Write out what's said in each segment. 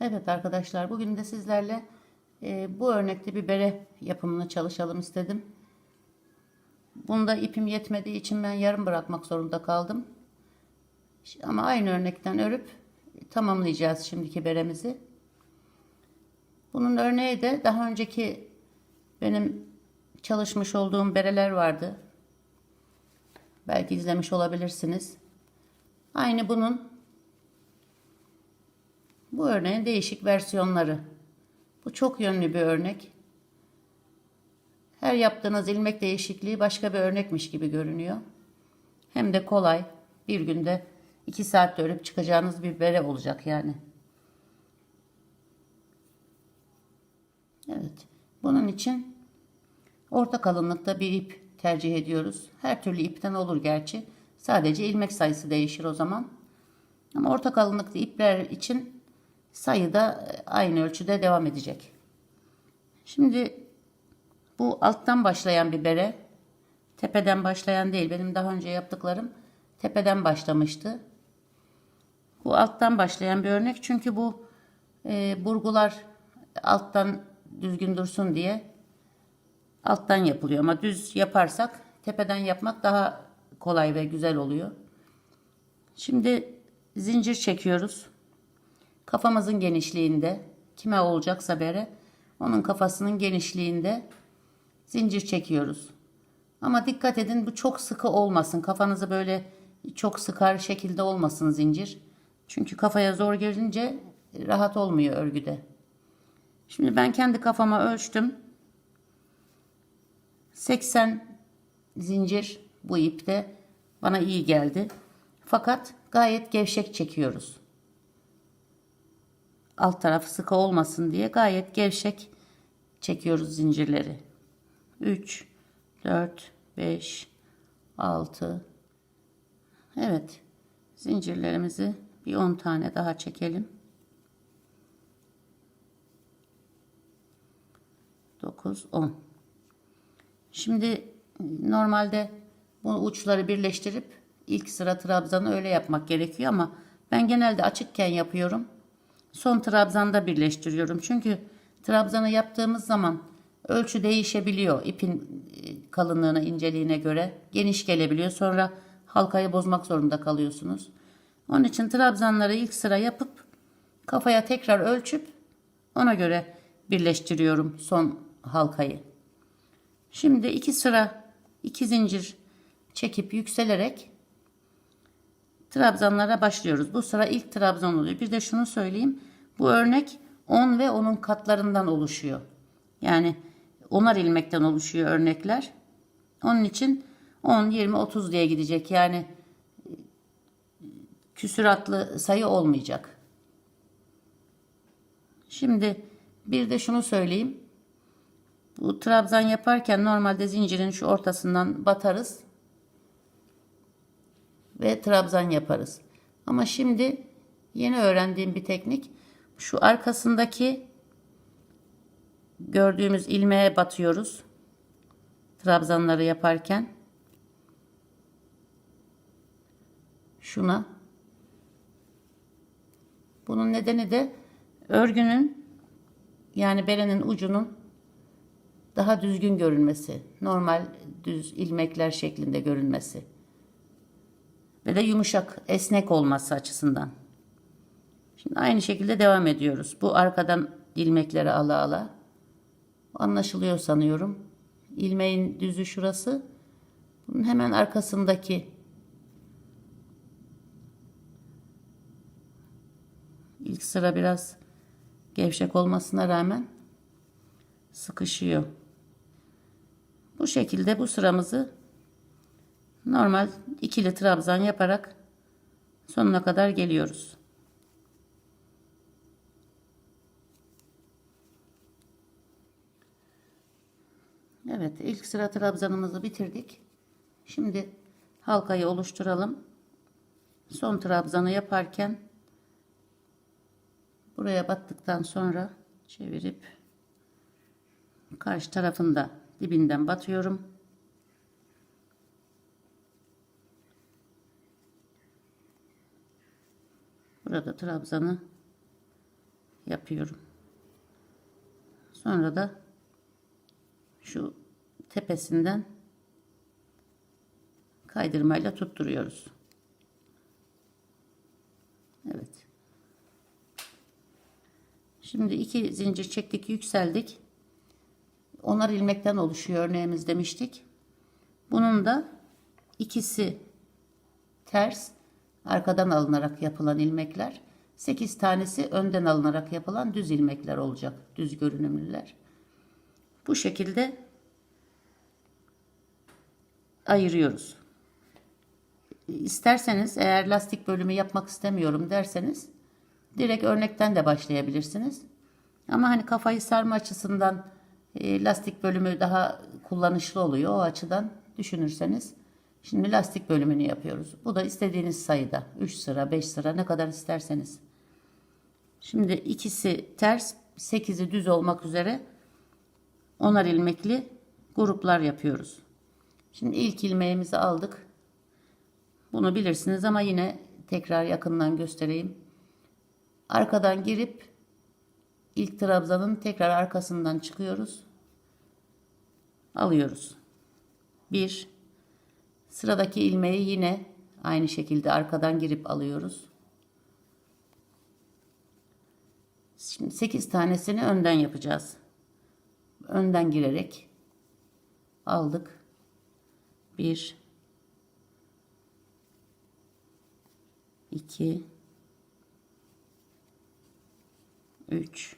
Evet arkadaşlar bugün de sizlerle e, bu örnekte bir bere yapımını çalışalım istedim. Bunda ipim yetmediği için ben yarım bırakmak zorunda kaldım. Ama aynı örnekten örüp tamamlayacağız şimdiki beremizi. Bunun örneği de daha önceki benim çalışmış olduğum bereler vardı. Belki izlemiş olabilirsiniz. Aynı bunun bu örneğin değişik versiyonları. Bu çok yönlü bir örnek. Her yaptığınız ilmek değişikliği başka bir örnekmiş gibi görünüyor. Hem de kolay. Bir günde iki saatte örüp çıkacağınız bir bere olacak yani. Evet. Bunun için orta kalınlıkta bir ip tercih ediyoruz. Her türlü ipten olur gerçi. Sadece ilmek sayısı değişir o zaman. Ama orta kalınlıklı ipler için sayı da aynı ölçüde devam edecek. Şimdi bu alttan başlayan bir bere. Tepeden başlayan değil. Benim daha önce yaptıklarım tepeden başlamıştı. Bu alttan başlayan bir örnek. Çünkü bu e, burgular alttan düzgün dursun diye alttan yapılıyor. Ama düz yaparsak tepeden yapmak daha kolay ve güzel oluyor. Şimdi zincir çekiyoruz. Kafamızın genişliğinde kime olacaksa bere onun kafasının genişliğinde zincir çekiyoruz. Ama dikkat edin bu çok sıkı olmasın. Kafanızı böyle çok sıkar şekilde olmasın zincir. Çünkü kafaya zor gelince rahat olmuyor örgüde. Şimdi ben kendi kafama ölçtüm. 80 zincir bu ipte bana iyi geldi. Fakat gayet gevşek çekiyoruz. Alt tarafı sıkı olmasın diye gayet gevşek çekiyoruz zincirleri. 3 4 5 6 Evet. Zincirlerimizi bir 10 tane daha çekelim. 9 10 Şimdi normalde bu uçları birleştirip ilk sıra trabzanı öyle yapmak gerekiyor ama ben genelde açıkken yapıyorum. Son trabzanda birleştiriyorum. Çünkü trabzanı yaptığımız zaman ölçü değişebiliyor ipin e, kalınlığına, inceliğine göre. Geniş gelebiliyor. Sonra halkayı bozmak zorunda kalıyorsunuz. Onun için trabzanları ilk sıra yapıp kafaya tekrar ölçüp ona göre birleştiriyorum son halkayı. Şimdi iki sıra iki zincir çekip yükselerek trabzanlara başlıyoruz. Bu sıra ilk trabzan oluyor. Bir de şunu söyleyeyim. Bu örnek 10 ve onun katlarından oluşuyor. Yani onar ilmekten oluşuyor örnekler. Onun için 10, 20, 30 diye gidecek. Yani küsuratlı sayı olmayacak. Şimdi bir de şunu söyleyeyim. Bu trabzan yaparken normalde zincirin şu ortasından batarız. Ve trabzan yaparız. Ama şimdi yeni öğrendiğim bir teknik. Şu arkasındaki gördüğümüz ilmeğe batıyoruz. Trabzanları yaparken. Şuna. Bunun nedeni de örgünün yani berenin ucunun daha düzgün görünmesi. Normal düz ilmekler şeklinde görünmesi. Ve de yumuşak, esnek olması açısından. Şimdi aynı şekilde devam ediyoruz. Bu arkadan ilmekleri ala ala. Anlaşılıyor sanıyorum. İlmeğin düzü şurası. Bunun hemen arkasındaki ilk sıra biraz gevşek olmasına rağmen sıkışıyor. Bu şekilde bu sıramızı normal ikili trabzan yaparak sonuna kadar geliyoruz. Evet ilk sıra trabzanımızı bitirdik. Şimdi halkayı oluşturalım. Son trabzanı yaparken buraya battıktan sonra çevirip karşı tarafında dibinden batıyorum. Burada trabzanı yapıyorum. Sonra da şu tepesinden kaydırmayla tutturuyoruz. Evet. Şimdi iki zincir çektik, yükseldik. Onar ilmekten oluşuyor örneğimiz demiştik. Bunun da ikisi ters, arkadan alınarak yapılan ilmekler. 8 tanesi önden alınarak yapılan düz ilmekler olacak. Düz görünümlüler. Bu şekilde ayırıyoruz. İsterseniz eğer lastik bölümü yapmak istemiyorum derseniz direkt örnekten de başlayabilirsiniz. Ama hani kafayı sarma açısından e, lastik bölümü daha kullanışlı oluyor. O açıdan düşünürseniz şimdi lastik bölümünü yapıyoruz. Bu da istediğiniz sayıda 3 sıra 5 sıra ne kadar isterseniz. Şimdi ikisi ters 8'i düz olmak üzere onar ilmekli gruplar yapıyoruz. Şimdi ilk ilmeğimizi aldık. Bunu bilirsiniz ama yine tekrar yakından göstereyim. Arkadan girip ilk trabzanın tekrar arkasından çıkıyoruz. Alıyoruz. Bir. Sıradaki ilmeği yine aynı şekilde arkadan girip alıyoruz. Şimdi 8 tanesini önden yapacağız. Önden girerek aldık. 1 2 3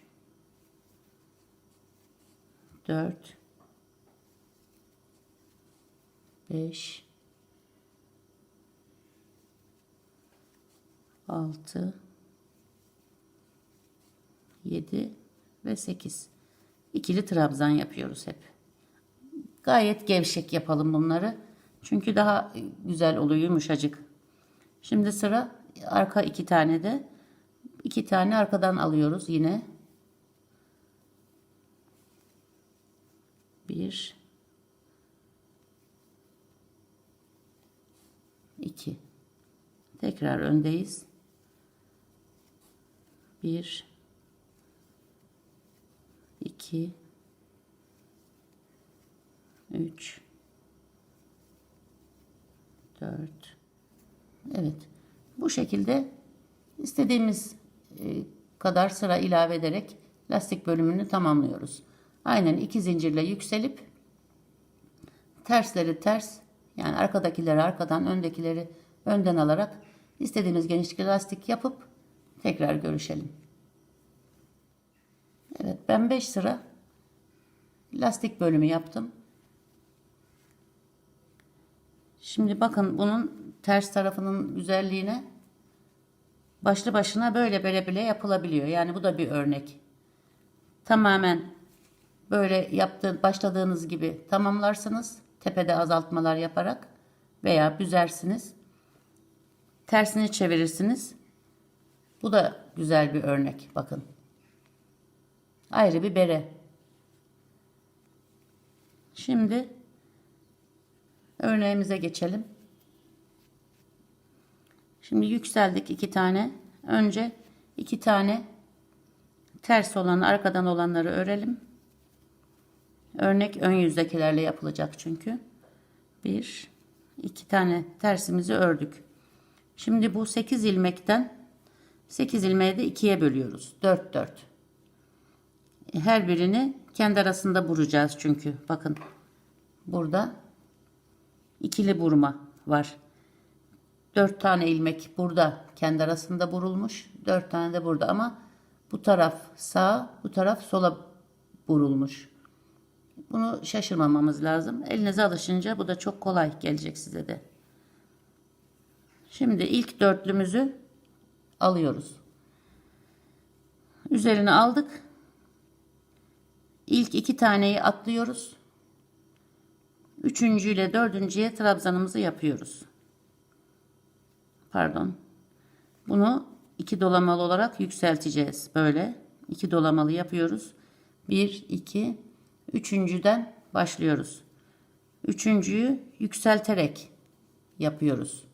4 5 6 7 ve 8 ikili trabzan yapıyoruz hep. Gayet gevşek yapalım bunları. Çünkü daha güzel oluyor yumuşacık. Şimdi sıra arka iki tane de. İki tane arkadan alıyoruz yine. Bir iki. Tekrar öndeyiz bir iki üç dört evet bu şekilde istediğimiz e, kadar sıra ilave ederek lastik bölümünü tamamlıyoruz. Aynen iki zincirle yükselip tersleri ters yani arkadakileri arkadan öndekileri önden alarak istediğimiz genişlikte lastik yapıp tekrar görüşelim. Evet ben 5 sıra lastik bölümü yaptım. Şimdi bakın bunun ters tarafının güzelliğine başlı başına böyle böyle bile yapılabiliyor. Yani bu da bir örnek. Tamamen böyle yaptığı, başladığınız gibi tamamlarsınız. Tepede azaltmalar yaparak veya büzersiniz. Tersini çevirirsiniz. Bu da güzel bir örnek. Bakın. Ayrı bir bere. Şimdi örneğimize geçelim. Şimdi yükseldik iki tane. Önce iki tane ters olanı arkadan olanları örelim. Örnek ön yüzdekilerle yapılacak çünkü. Bir, iki tane tersimizi ördük. Şimdi bu 8 ilmekten 8 ilmeği de ikiye bölüyoruz. 4 4. Her birini kendi arasında vuracağız çünkü. Bakın burada ikili vurma var. 4 tane ilmek burada kendi arasında vurulmuş. 4 tane de burada ama bu taraf sağ, bu taraf sola vurulmuş. Bunu şaşırmamamız lazım. Elinize alışınca bu da çok kolay gelecek size de. Şimdi ilk dörtlümüzü alıyoruz. Üzerine aldık. İlk iki taneyi atlıyoruz. Üçüncü ile dördüncüye trabzanımızı yapıyoruz. Pardon. Bunu iki dolamalı olarak yükselteceğiz. Böyle iki dolamalı yapıyoruz. Bir, iki, üçüncüden başlıyoruz. Üçüncüyü yükselterek yapıyoruz.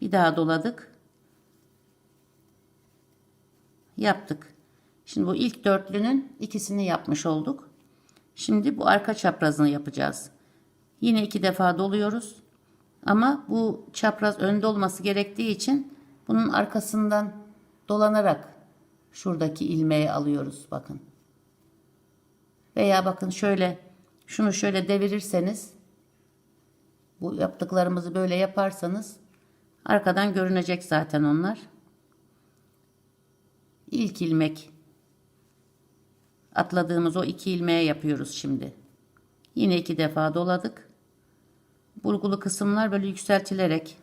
Bir daha doladık. Yaptık. Şimdi bu ilk dörtlünün ikisini yapmış olduk. Şimdi bu arka çaprazını yapacağız. Yine iki defa doluyoruz. Ama bu çapraz önde olması gerektiği için bunun arkasından dolanarak şuradaki ilmeği alıyoruz bakın. Veya bakın şöyle şunu şöyle devirirseniz bu yaptıklarımızı böyle yaparsanız arkadan görünecek zaten onlar. İlk ilmek atladığımız o iki ilmeğe yapıyoruz şimdi. Yine iki defa doladık. Burgulu kısımlar böyle yükseltilerek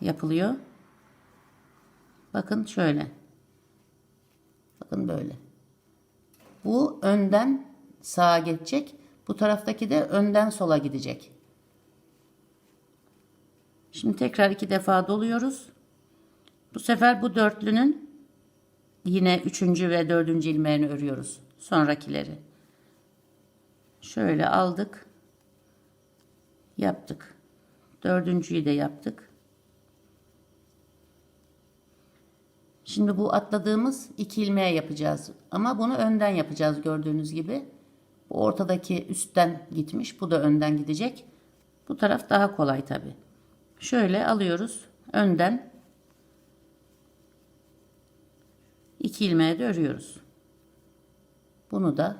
yapılıyor. Bakın şöyle. Bakın böyle. Bu önden sağa geçecek. Bu taraftaki de önden sola gidecek. Şimdi tekrar iki defa doluyoruz. Bu sefer bu dörtlünün yine üçüncü ve dördüncü ilmeğini örüyoruz. Sonrakileri. Şöyle aldık. Yaptık. Dördüncüyü de yaptık. Şimdi bu atladığımız iki ilmeğe yapacağız. Ama bunu önden yapacağız gördüğünüz gibi. Bu ortadaki üstten gitmiş. Bu da önden gidecek. Bu taraf daha kolay tabi. Şöyle alıyoruz. Önden iki ilmeğe de örüyoruz. Bunu da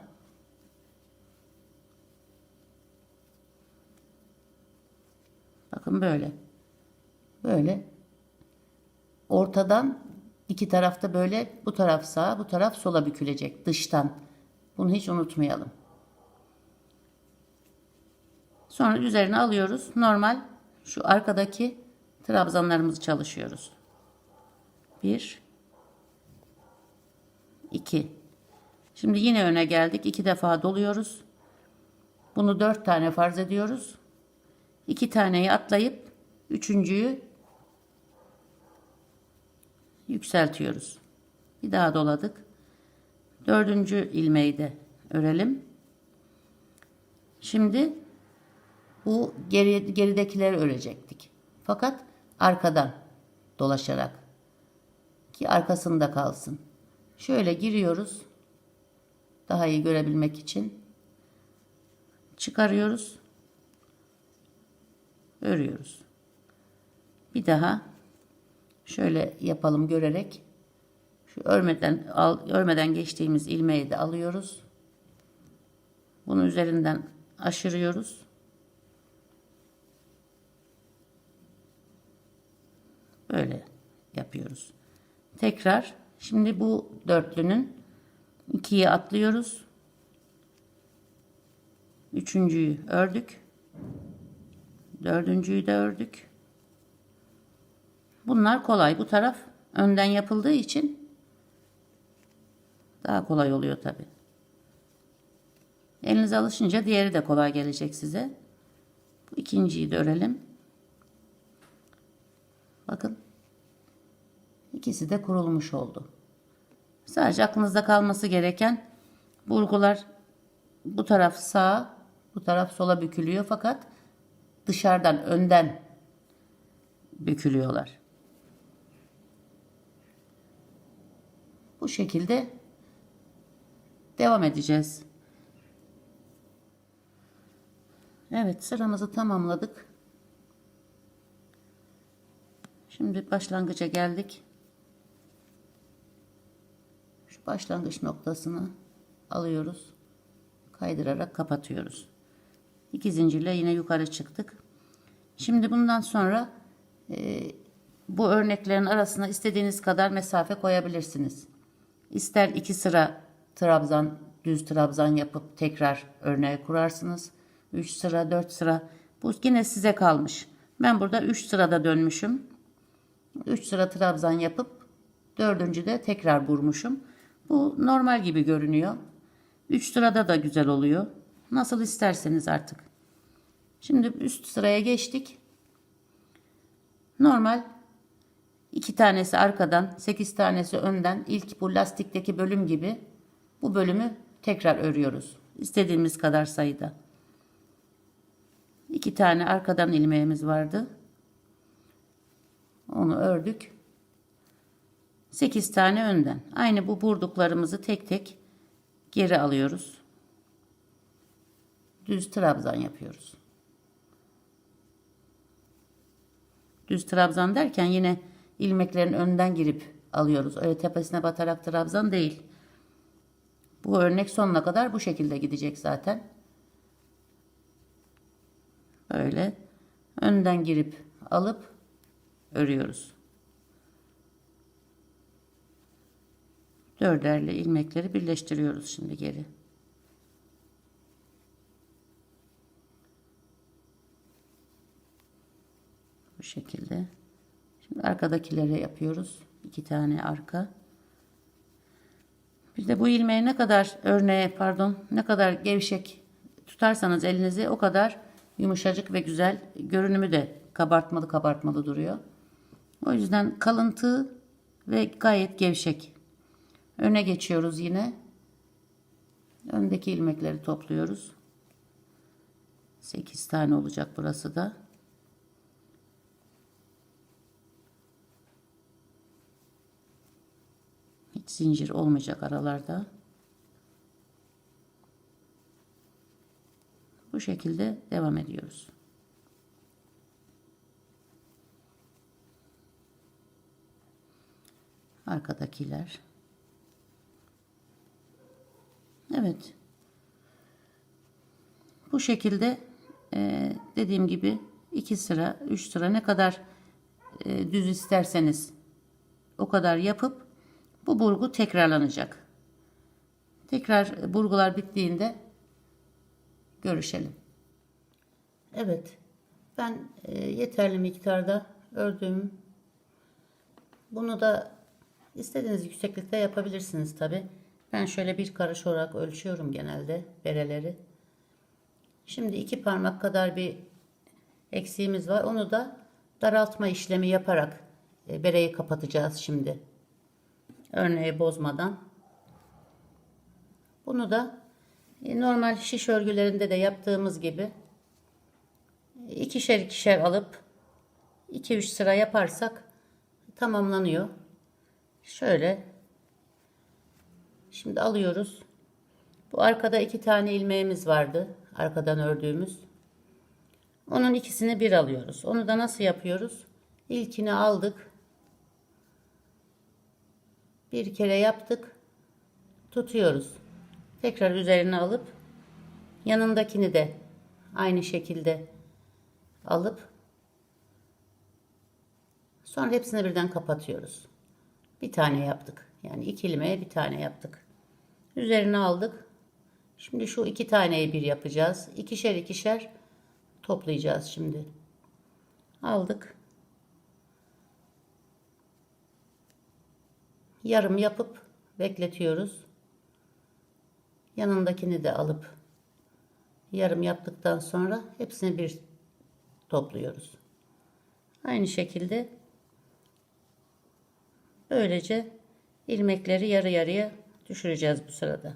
bakın böyle. Böyle ortadan iki tarafta böyle bu taraf sağa bu taraf sola bükülecek dıştan. Bunu hiç unutmayalım. Sonra üzerine alıyoruz. Normal şu arkadaki trabzanlarımızı çalışıyoruz. 1 2 Şimdi yine öne geldik. iki defa doluyoruz. Bunu dört tane farz ediyoruz. İki taneyi atlayıp üçüncüyü yükseltiyoruz. Bir daha doladık. Dördüncü ilmeği de örelim. Şimdi bu geri, geridekileri örecektik. Fakat arkadan dolaşarak ki arkasında kalsın. Şöyle giriyoruz. Daha iyi görebilmek için. Çıkarıyoruz. Örüyoruz. Bir daha şöyle yapalım görerek. Şu örmeden al, örmeden geçtiğimiz ilmeği de alıyoruz. Bunu üzerinden aşırıyoruz. Böyle yapıyoruz. Tekrar şimdi bu dörtlünün ikiye atlıyoruz. Üçüncüyü ördük. Dördüncüyü de ördük. Bunlar kolay. Bu taraf önden yapıldığı için daha kolay oluyor tabi. Elinize alışınca diğeri de kolay gelecek size. Bu ikinciyi de örelim. Bakın. İkisi de kurulmuş oldu. Sadece aklınızda kalması gereken burgular bu taraf sağa, bu taraf sola bükülüyor fakat dışarıdan, önden bükülüyorlar. Bu şekilde devam edeceğiz. Evet sıramızı tamamladık. Şimdi başlangıca geldik. Başlangıç noktasını alıyoruz. Kaydırarak kapatıyoruz. İki zincirle yine yukarı çıktık. Şimdi bundan sonra e, bu örneklerin arasına istediğiniz kadar mesafe koyabilirsiniz. İster iki sıra trabzan, düz trabzan yapıp tekrar örneği kurarsınız. 3 sıra, 4 sıra. Bu yine size kalmış. Ben burada 3 sırada dönmüşüm. 3 sıra trabzan yapıp dördüncü de tekrar vurmuşum. Bu normal gibi görünüyor. 3 sırada da güzel oluyor. Nasıl isterseniz artık. Şimdi üst sıraya geçtik. Normal iki tanesi arkadan, 8 tanesi önden ilk bu lastikteki bölüm gibi bu bölümü tekrar örüyoruz. İstediğimiz kadar sayıda. İki tane arkadan ilmeğimiz vardı. Onu ördük. 8 tane önden. Aynı bu vurduklarımızı tek tek geri alıyoruz. Düz trabzan yapıyoruz. Düz trabzan derken yine ilmeklerin önden girip alıyoruz. Öyle tepesine batarak trabzan değil. Bu örnek sonuna kadar bu şekilde gidecek zaten. Böyle önden girip alıp örüyoruz. Dörderli ilmekleri birleştiriyoruz şimdi geri. Bu şekilde. Şimdi arkadakileri yapıyoruz. İki tane arka. Bir de bu ilmeği ne kadar örneğe pardon ne kadar gevşek tutarsanız elinizi o kadar yumuşacık ve güzel görünümü de kabartmalı kabartmalı duruyor. O yüzden kalıntı ve gayet gevşek. Öne geçiyoruz yine. Öndeki ilmekleri topluyoruz. 8 tane olacak burası da. Hiç zincir olmayacak aralarda. Bu şekilde devam ediyoruz. Arkadakiler. Evet. Bu şekilde e, dediğim gibi iki sıra, üç sıra ne kadar e, düz isterseniz o kadar yapıp bu burgu tekrarlanacak. Tekrar burgular bittiğinde görüşelim. Evet. Ben e, yeterli miktarda ördüm. Bunu da istediğiniz yükseklikte yapabilirsiniz tabi. Ben şöyle bir karış olarak ölçüyorum genelde bereleri. Şimdi iki parmak kadar bir eksiğimiz var. Onu da daraltma işlemi yaparak e, bereyi kapatacağız şimdi. Örneği bozmadan. Bunu da e, normal şiş örgülerinde de yaptığımız gibi ikişer ikişer alıp 2-3 sıra yaparsak tamamlanıyor. Şöyle şimdi alıyoruz. Bu arkada iki tane ilmeğimiz vardı. Arkadan ördüğümüz. Onun ikisini bir alıyoruz. Onu da nasıl yapıyoruz? İlkini aldık. Bir kere yaptık. Tutuyoruz. Tekrar üzerine alıp yanındakini de aynı şekilde alıp sonra hepsini birden kapatıyoruz. Bir tane yaptık. Yani iki ilmeğe bir tane yaptık. Üzerine aldık. Şimdi şu iki taneyi bir yapacağız. İkişer ikişer toplayacağız şimdi. Aldık. Yarım yapıp bekletiyoruz. Yanındakini de alıp yarım yaptıktan sonra hepsini bir topluyoruz. Aynı şekilde böylece ilmekleri yarı yarıya düşüreceğiz bu sırada.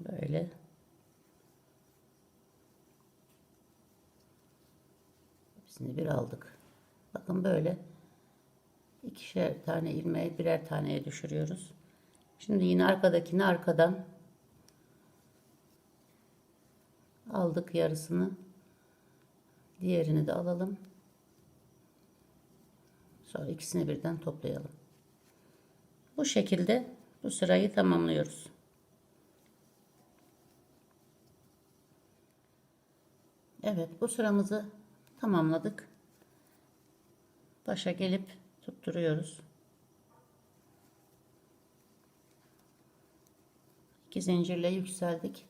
Böyle. Hepsini bir aldık. Bakın böyle ikişer tane ilmeği birer taneye düşürüyoruz. Şimdi yine arkadakini arkadan aldık yarısını. Diğerini de alalım. Sonra ikisini birden toplayalım. Bu şekilde bu sırayı tamamlıyoruz. Evet bu sıramızı tamamladık. Başa gelip tutturuyoruz. İki zincirle yükseldik.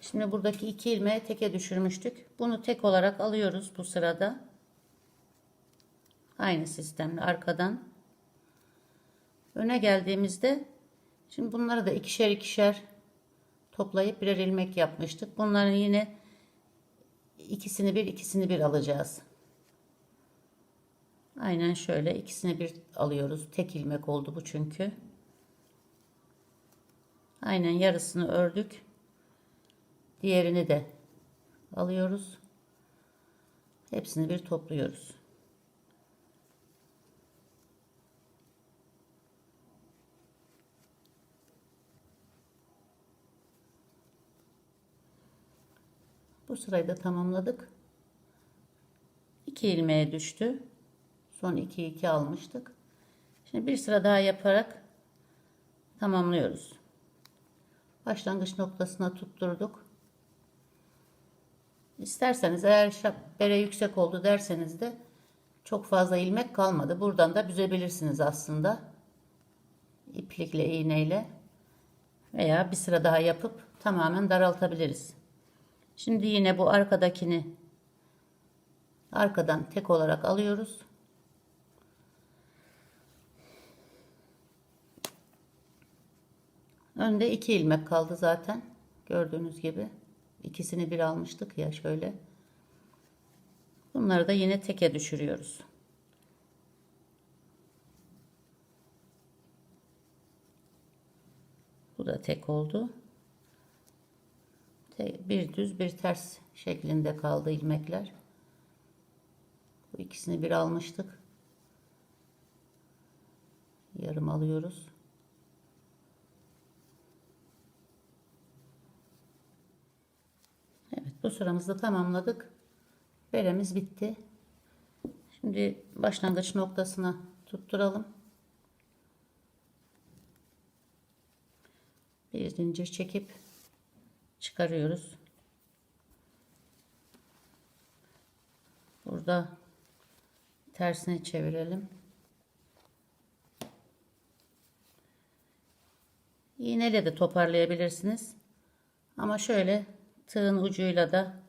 Şimdi buradaki iki ilmeği teke düşürmüştük. Bunu tek olarak alıyoruz bu sırada. Aynı sistemle arkadan. Öne geldiğimizde şimdi bunları da ikişer ikişer toplayıp birer ilmek yapmıştık. Bunların yine ikisini bir ikisini bir alacağız. Aynen şöyle ikisini bir alıyoruz. Tek ilmek oldu bu çünkü. Aynen yarısını ördük. Diğerini de alıyoruz. Hepsini bir topluyoruz. Bu sırayı da tamamladık. 2 ilmeğe düştü. Son 2 2 almıştık. Şimdi bir sıra daha yaparak tamamlıyoruz. Başlangıç noktasına tutturduk. İsterseniz eğer bere yüksek oldu derseniz de çok fazla ilmek kalmadı. Buradan da büzebilirsiniz aslında. İplikle iğneyle veya bir sıra daha yapıp tamamen daraltabiliriz. Şimdi yine bu arkadakini arkadan tek olarak alıyoruz. Önde iki ilmek kaldı zaten. Gördüğünüz gibi. ikisini bir almıştık ya şöyle. Bunları da yine teke düşürüyoruz. Bu da tek oldu. Bir düz bir ters şeklinde kaldı ilmekler. Bu ikisini bir almıştık. Yarım alıyoruz. Evet bu sıramızı tamamladık. Beremiz bitti. Şimdi başlangıç noktasına tutturalım. Bir zincir çekip çıkarıyoruz. Burada tersine çevirelim. İğneyle de toparlayabilirsiniz. Ama şöyle tığın ucuyla da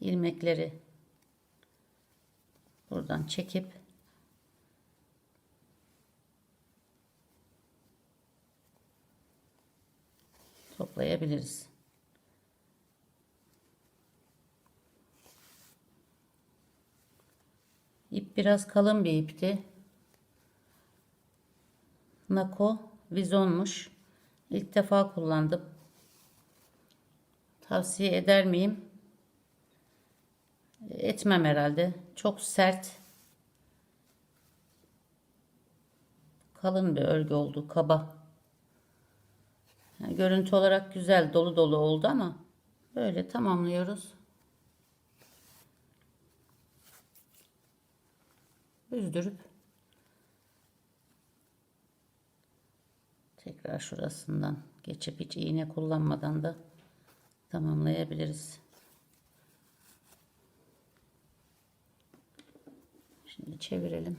ilmekleri buradan çekip toplayabiliriz. İp biraz kalın bir ipti. Nako vizonmuş. İlk defa kullandım. Tavsiye eder miyim? Etmem herhalde. Çok sert. Kalın bir örgü oldu. Kaba. Yani görüntü olarak güzel dolu dolu oldu ama böyle tamamlıyoruz. Üzdürüp tekrar şurasından geçip hiç iğne kullanmadan da tamamlayabiliriz. Şimdi çevirelim.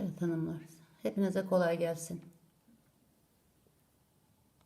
Evet hanımlar. Hepinize kolay gelsin.